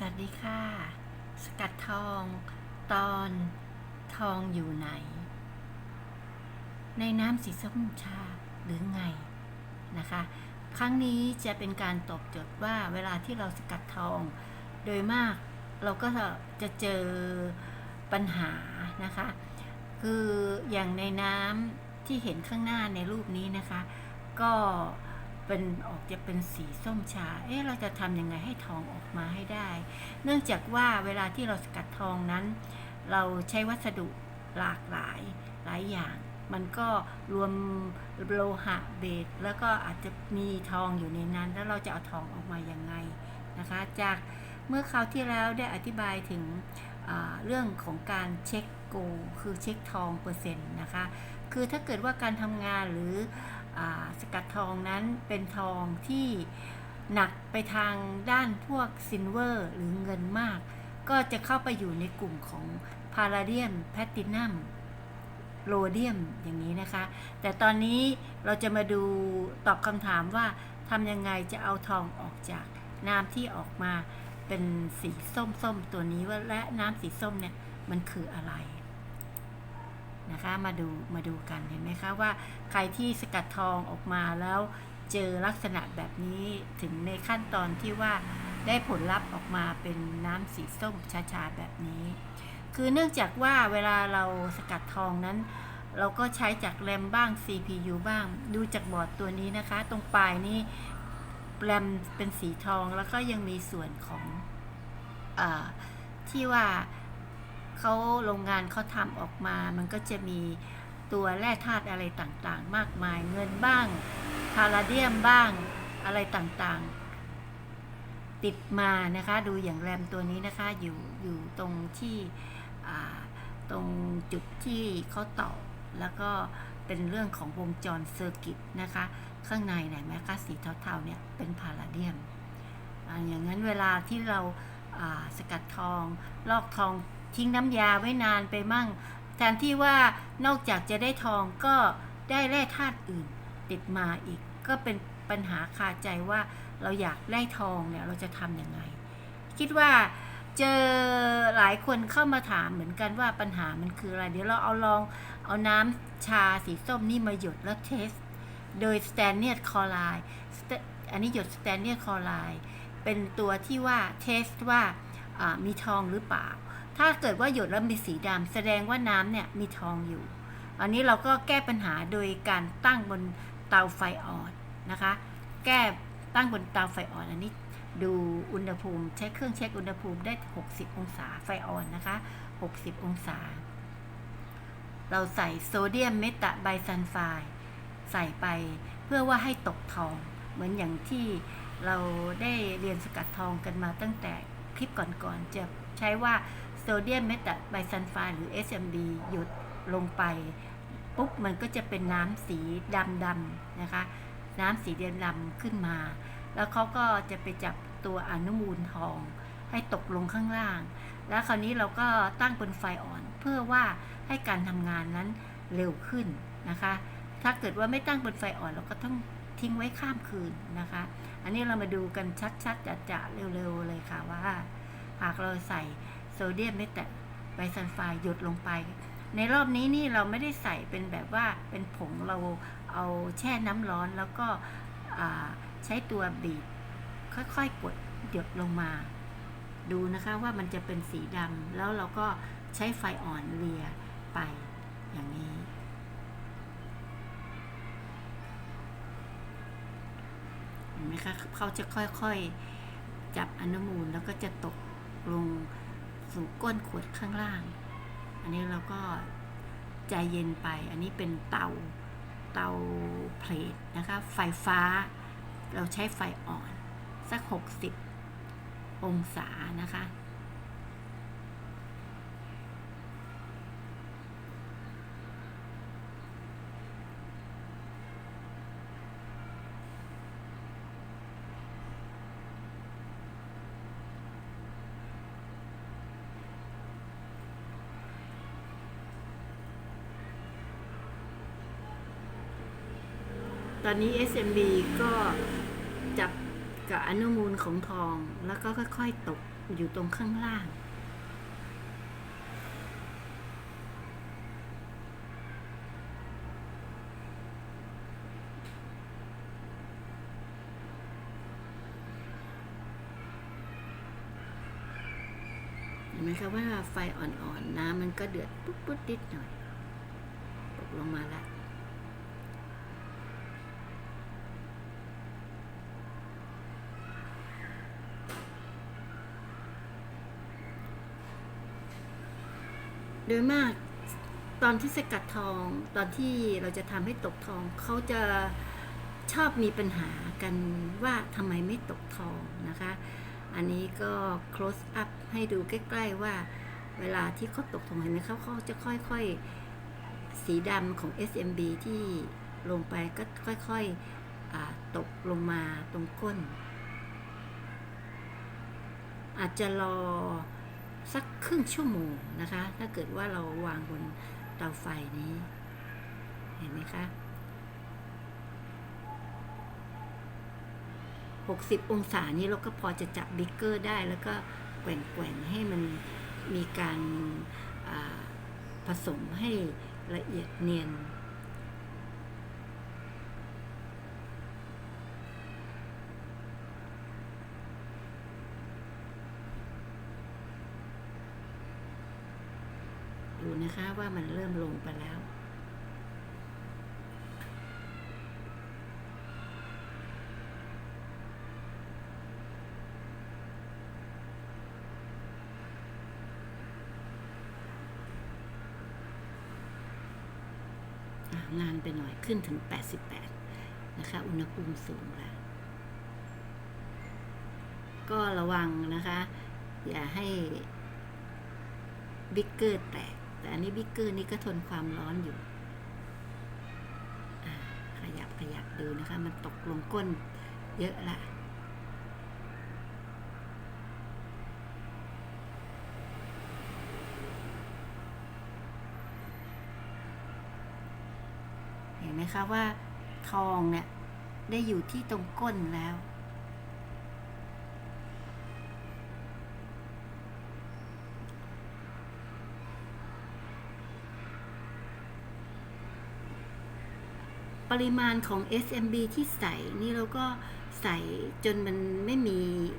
สวัสดีค่ะ สกัดทองตอนทองอยู่ไหน ในน้ำสีส้มชาหรือไงนะคะ ครั้งนี้จะเป็นการตอบโจทย์ว่าเวลาที่เราสกัดทอง โดยมากเราก็จะเจอปัญหานะคะ คืออย่างในน้ำที่เห็นข้างหน้าในรูปนี้นะคะ ก็เเป็นออกจะเป็นสีส้มชา เอ๊ะ เราจะทำยังไงให้ทองออกมาให้ได้ เนื่องจากว่าเวลาที่เราสกัดทองนั้น เราใช้วัสดุหลากหลายหลายอย่าง มันก็รวมโลหะเบสแล้วก็อาจจะมีทองอยู่ในนั้น แล้วเราจะเอาทองออกมายังไงนะคะ จากเมื่อคราวที่แล้วได้อธิบายถึงเรื่องของการเช็คโก คือเช็คทองเปอร์เซ็นต์นะคะ คือถ้าเกิดว่าการทำงานหรือ สกัดทองนั้นเป็นทองที่หนักไปทางด้านพวกซิลเวอร์หรือเงินมาก ก็จะเข้าไปอยู่ในกลุ่มของพาราเดียมแพตตินัมโรเดียมอย่างนี้นะคะ แต่ตอนนี้เราจะมาดูตอบคำถามว่าทำยังไงจะเอาทองออกจากน้ำที่ออกมาเป็นสีส้มๆตัวนี้ว่าและน้ำสีส้มเนี่ยมันคืออะไร นะคะมาดูมาดูกันเห็นไหมคะว่าใครที่สกัดทองออกมาแล้วเจอลักษณะแบบนี้ถึงในขั้นตอนที่ว่าได้ผลลัพธ์ออกมาเป็นน้ำสีส้มชาๆแบบนี้ คือเนื่องจากว่าเวลาเราสกัดทองนั้น เราก็ใช้จากแรมบ้าง CPU บ้าง ดูจากบอร์ดตัวนี้นะคะ ตรงปลายนี่แรมเป็นสีทองแล้วก็ยังมีส่วนของอที่ว่า เขาโรงงานเขาทำออกมา มันก็จะมีตัวแร่ธาตุอะไรต่างๆ มากมายเงินบ้างพาราเดียมบ้างอะไรต่างๆ ติดมานะคะ ดูอย่างแรมตัวนี้นะคะอยู่อยู่ตรงที่ตรงจุดที่เขาต่อแล้วก็เป็นเรื่องของวงจรเซอร์กิตนะคะ ข้างในไหนไหมคะสีเทาๆเนี่ยเป็นพาราเดียมอ่าอย่างนั้นเวลาที่เราสกัดทอง ลอกทอง ทิ้งน้ำยาไว้นานไปมั่งแทนที่ว่านอกจากจะได้ทองก็ได้แร่ธาตุอื่น ติดมาอีก ก็เป็นปัญหาคาใจว่าเราอยากได้ทองเนี่ยเราจะทำยังไง คิดว่าเจอหลายคนเข้ามาถามเหมือนกันว่าปัญหามันคืออะไร เดี๋ยวเราเอาลองเอาน้ำชาสีส้มนี่มาหยดแล้วเทส โดยสแตนเนียดคอไลน์อันนี้หยดสแตนเนียดคอไลน์เป็นตัวที่ว่าเทสว่ามีทองหรือเปล่า ถ้าเกิดว่าหยดแล้วมีสีดำแสดงว่าน้ำเนี่ยมีทองอยู่ อันนี้เราก็แก้ปัญหาโดยการตั้งบนเตาไฟอ่อนนะคะ แก้ตั้งบนเตาไฟอ่อนอันนี้ดูอุณหภูมิใช้เครื่องเช็คอุณหภูมิได้ 60 องศาไฟอ่อนนะคะ 60 องศา เราใส่โซเดียมเมตาไบซัลไฟใส่ไปเพื่อว่าให้ตกทอง เหมือนอย่างที่เราได้เรียนสกัดทองกันมาตั้งแต่คลิปก่อนๆจะใช้ว่า โซเดียมเมตาไบซัลไฟหรือ SMB หยดลงไป ปุ๊บมันก็จะเป็นน้ำสีดำดำๆนะคะ น้ำสีเดียดำขึ้นมา แล้วเขาก็จะไปจับตัวอนุมูลทอง ให้ตกลงข้างล่าง แล้วคราวนี้เราก็ตั้งบนไฟอ่อนเพื่อว่าให้การทำงานนั้นเร็วขึ้นนะคะ ถ้าเกิดว่าไม่ตั้งบนไฟอ่อนเราก็ต้องทิ้งไว้ข้ามคืนนะคะ อันนี้เรามาดูกันชัดๆจะๆเร็วๆเลยค่ะว่า หากเราใส่ โซเดียมเมตาไบซัลไฟด์หยดลงไป ในรอบนี้นี่เราไม่ได้ใส่เป็นแบบว่าเป็นผงเราเอาแช่น้ำร้อนแล้วก็ใช้ตัวบีบค่อยๆกดหยดลงมา ดูนะคะว่ามันจะเป็นสีดำแล้วเราก็ใช้ไฟอ่อนเลียไปอย่างนี้ เห็นไหมคะเขาจะค่อยๆ จับอนุมูลแล้วก็จะตกลง สู่ก้นขวดข้างล่าง อันนี้เราก็ใจเย็นไป อันนี้เป็นเตาเตาเพลทนะคะ ไฟฟ้า เราใช้ไฟอ่อน สัก 60 องศานะคะ ตอนนี้ SMB ก็จับกับอนุมูลของทองแล้วก็ค่อยๆตกอยู่ตรงข้างล่าง เห็นไหมคะว่าไฟอ่อนๆน้ำมันก็เดือดปุ๊บปุ๊บนิดหน่อย ตกลงมาแล้ว โดยมากตอนที่สกัดทองตอนที่เราจะทำให้ตกทองเขาจะชอบมีปัญหากันว่าทำไมไม่ตกทองนะคะ อันนี้ก็ close up ให้ดูใกล้ ๆ ว่าเวลาที่เขาตกทองเห็นไหมเขาเขาจะค่อยๆ สีดำของ SMB ที่ลงไปก็ค่อยๆตกลงมาตรงก้น อาจจะรอ สักครึ่งชั่วโมงนะคะ ถ้าเกิดว่าเราวางบนเตาไฟนี้ เห็นไหมคะ60 องศานี้เราก็พอจะจับบิ๊กเกอร์ได้แล้วก็แกว่งๆให้มันมีการผสมให้ละเอียดเนียน ดูนะคะ ว่ามันเริ่มลงไปแล้วอะนานไปหน่อยขึ้นถึง 88 นะคะ อุณหภูมิสูงแล้ว ก็ระวังนะคะ อย่าให้บิ๊กเกอร์แตก แต่อันนี้บิ๊กเกอร์นี่ก็ทนความร้อนอยู่ขยับขยับดูนะคะ มันตกลงก้นเยอะละเห็นไหมคะว่าทองเนี่ยได้อยู่ที่ตรงก้นแล้ว ป ริมาณของ SMB ที่ใส่นี่เราก็ใส่จนมันไม่มี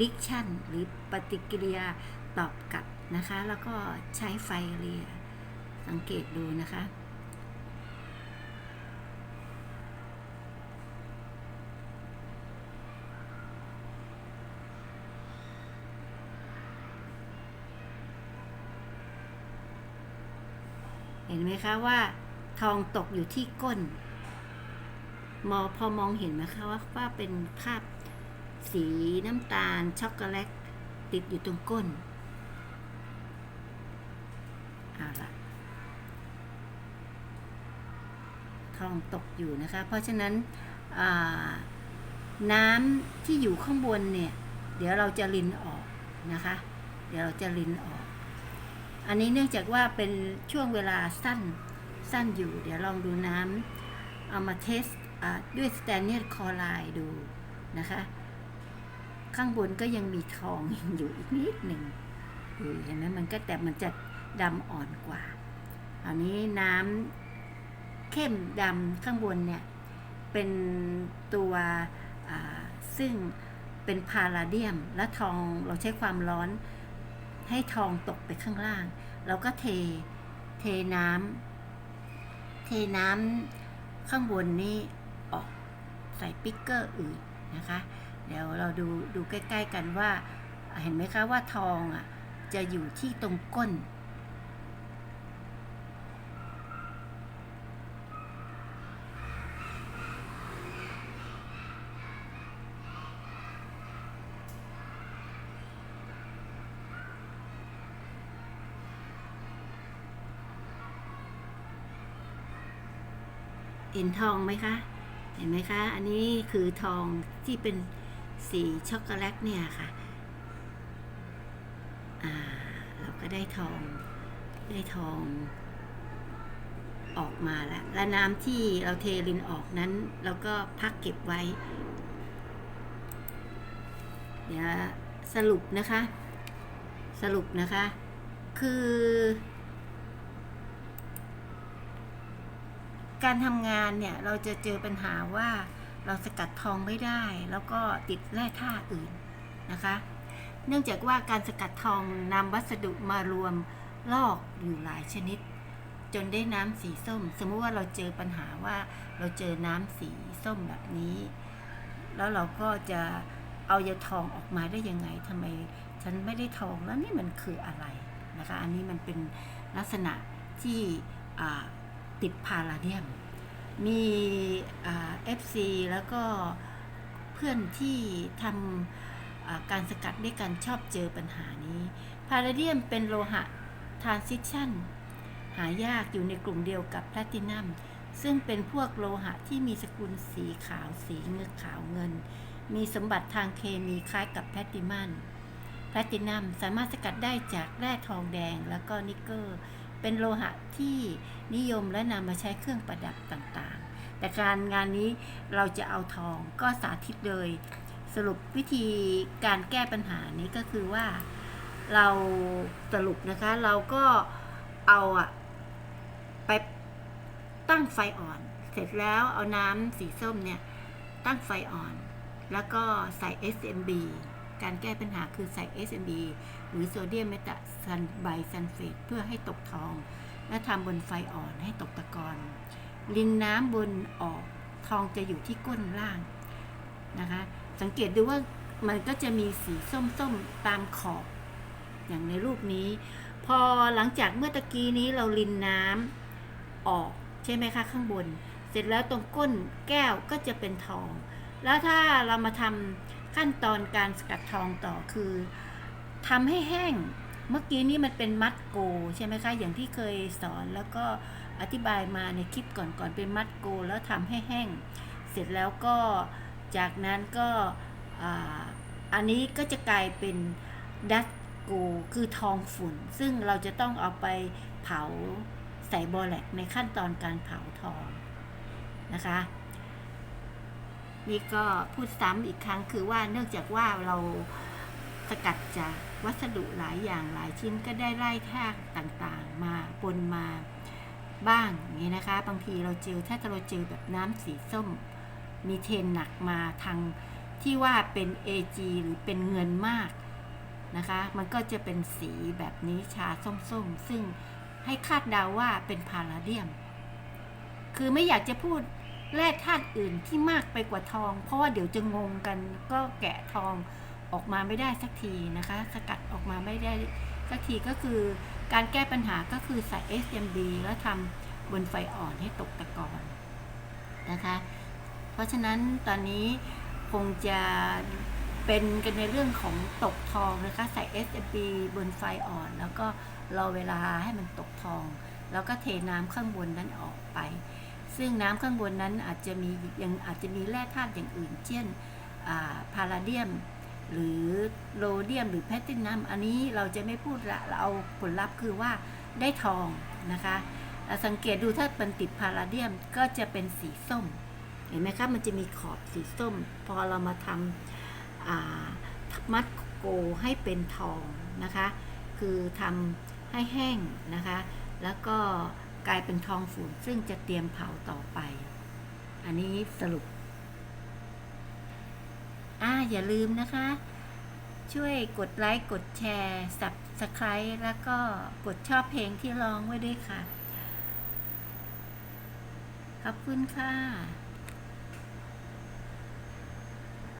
ลิกชั่น หรือปฏิกิริยาตอบกลับนะคะ แล้วก็ใช้ไฟเรียสังเกตดูนะคะเห็นไหมคะว่าทองตกอยู่ที่ก้น มอพอมองเห็นไหมคะว่าว่าเป็นคราบสีน้ำตาลช็อกโกแลตติดอยู่ตรงก้นเอาละทองตกอยู่นะคะ เพราะฉะนั้นน้ำที่อยู่ข้างบนเนี่ย เดี๋ยวเราจะรินออกนะคะ เดี๋ยวเราจะรินออก อันนี้เนื่องจากว่าเป็นช่วงเวลาสั้นสั้นอยู่ เดี๋ยวลองดูน้ำเอามาเทส ด้วยสแตนเนีย c คอไลน์ดูนะคะ ข้างบนก็ยังมีทองอยู่อีกนิดหนึ่งเห็นไหมมันก็แต่มันจะดำอ่อนกว่าอันนี้น้ำเข้มดำข้างบนเนี่ย เป็นตัวซึ่งเป็นพาราเดียมและทองเราใช้ความร้อนให้ทองตกไปข้างล่าง เราก็เทเทน้ำเทน้ำข้างบนนี้ ใส่ปิกเกอร์อื่นนะคะ เดี๋ยวเราดูดูใกล้ ๆ กันว่าเห็นไหมคะว่าทองอะจะอยู่ที่ตรงก้น เห็นทองไหมคะ เห็นไหมคะ อันนี้คือทองที่เป็นสีช็อกโกแลตเนี่ยค่ะอ่าเราก็ได้ทองได้ทองออกมาแล้ว และน้ำที่เราเทลินออกนั้นเราก็พักเก็บไว้ เดี๋ยวสรุปนะคะ สรุปนะคะ คือ การทำงานเนี่ยเราจะเจอปัญหาว่าเราสกัดทองไม่ได้ แล้วก็ติดแร่ธาตุอื่นนะคะ เนื่องจากว่าการสกัดทองนำวัสดุมารวมลอกอยู่หลายชนิด จนได้น้ำสีส้ม สมมุติว่าเราเจอปัญหาว่าเราเจอน้ำสีส้มแบบนี้ แล้วเราก็จะเอายาทองออกมาได้ยังไงทำไมฉันไม่ได้ทองแล้วนี่มันคืออะไรนะคะ อันนี้มันเป็นลักษณะที่อ่า ติดพาราเดียม มีเอฟซีแล้วก็เพื่อนที่ทำการสกัดด้วยกันชอบเจอปัญหานี้พาราเดียมเป็นโลหะทรานซิชันหายากอยู่ในกลุ่มเดียวกับแพลตินัม ซึ่งเป็นพวกโลหะที่มีสกุลสีขาวสีเงินขาวเงิน มีสมบัติทางเคมีคล้ายกับแพลติมันแพลตินัมสามารถสกัดได้จากแร่ทองแดงแล้วก็นิกเกิล เป็นโลหะที่นิยมและนำมาใช้เครื่องประดับต่างๆ แต่การงานนี้เราจะเอาทองก็สาธิตเลย สรุปวิธีการแก้ปัญหานี้ก็คือว่าเราสรุปนะคะเราก็เอาอะไปตั้งไฟอ่อน เสร็จแล้วเอาน้ำสีส้มเนี่ย ตั้งไฟอ่อน แล้วก็ใส่ SMB การแก้ปัญหาคือใส่ SMB หรือโซเดียมเมตาซันไบซันเฟตเพื่อให้ตกทอง และทำบนไฟอ่อนให้ตกตะกอนลินน้ำบนออกทองจะอยู่ที่ก้นล่างนะคะ สังเกตดูว่ามันก็จะมีสีส้มๆตามขอบ อย่างในรูปนี้ พอหลังจากเมื่อตะกี้นี้เราลินน้ำออกใช่ไหมคะข้างบน เสร็จแล้วตรงก้นแก้วก็จะเป็นทอง แล้วถ้าเรามาทำ ขั้นตอนการสกัดทองต่อคือทำให้แห้งเมื่อกี้นี้มันเป็นมัดโก ใช่ไหมคะ อย่างที่เคยสอนแล้วก็อธิบายมาในคลิปก่อนๆเป็นมัดโก แล้วทำให้แห้ง เสร็จแล้วก็จากนั้นก็อันนี้ก็จะกลายเป็นดัตโกคือทองฝุ่น ซึ่งเราจะต้องเอาไปเผาใส่บอแลกในขั้นตอนการเผาทองนะคะ นี่ก็พูดซ้ำอีกครั้งคือว่าเนื่องจากว่าเราสกัดจากวัสดุหลายอย่างหลายชิ้นก็ได้ไล่ธาตุต่างๆ มาปนมาบ้างนี้นะคะ บางทีเราเจอถ้าเราเจอแบบน้ำสีส้ม มีเทนหนักมาทางที่ว่าเป็น AG หรือเป็นเงินมากนะคะ มันก็จะเป็นสีแบบนี้ชาส้มๆ ซึ่งให้คาดเดาว่าเป็นพาราเดียม คือไม่อยากจะพูด แร่ธาตุอื่นที่มากไปกว่าทอง เพราะว่าเดี๋ยวจะงงกันก็แกะทองออกมาไม่ได้สักทีนะคะ สกัดออกมาไม่ได้สักทีก็คือการแก้ปัญหาก็คือใส่ SMB แล้วทำบนไฟอ่อนให้ตกตะกอนนะคะ เพราะฉะนั้นตอนนี้คงจะเป็นกันในเรื่องของตกทองนะคะ ใส่ SMB บนไฟอ่อน แล้วก็รอเวลาให้มันตกทอง แล้วก็เทน้ำข้างบนนั้นออกไป ซึ่งน้ำข้างบนนั้นอาจจะมียังอาจจะมีแร่ธาตุอย่างอื่น เช่นพาราเดียม หรือโรเดียม หรือแพลตินัม อันนี้เราจะไม่พูดละเราเอาผลลัพธ์คือว่าได้ทองนะคะสังเกตดูถ้าเป็นติดพาราเดียมก็จะเป็นสีส้ม เห็นไหมคะมันจะมีขอบสีส้ม พอเรามาทำมัดโกให้เป็นทองนะคะ คือทำให้แห้งนะคะ แล้วก็ กลายเป็นทองฝุ่นซึ่งจะเตรียมเผาต่อไป อันนี้สรุป อ่าอย่าลืมนะคะ ช่วยกดไลค์ กดแชร์ subscribe แล้วก็กดชอบเพลงที่ร้องไว้ด้วยค่ะ ขอบคุณค่ะ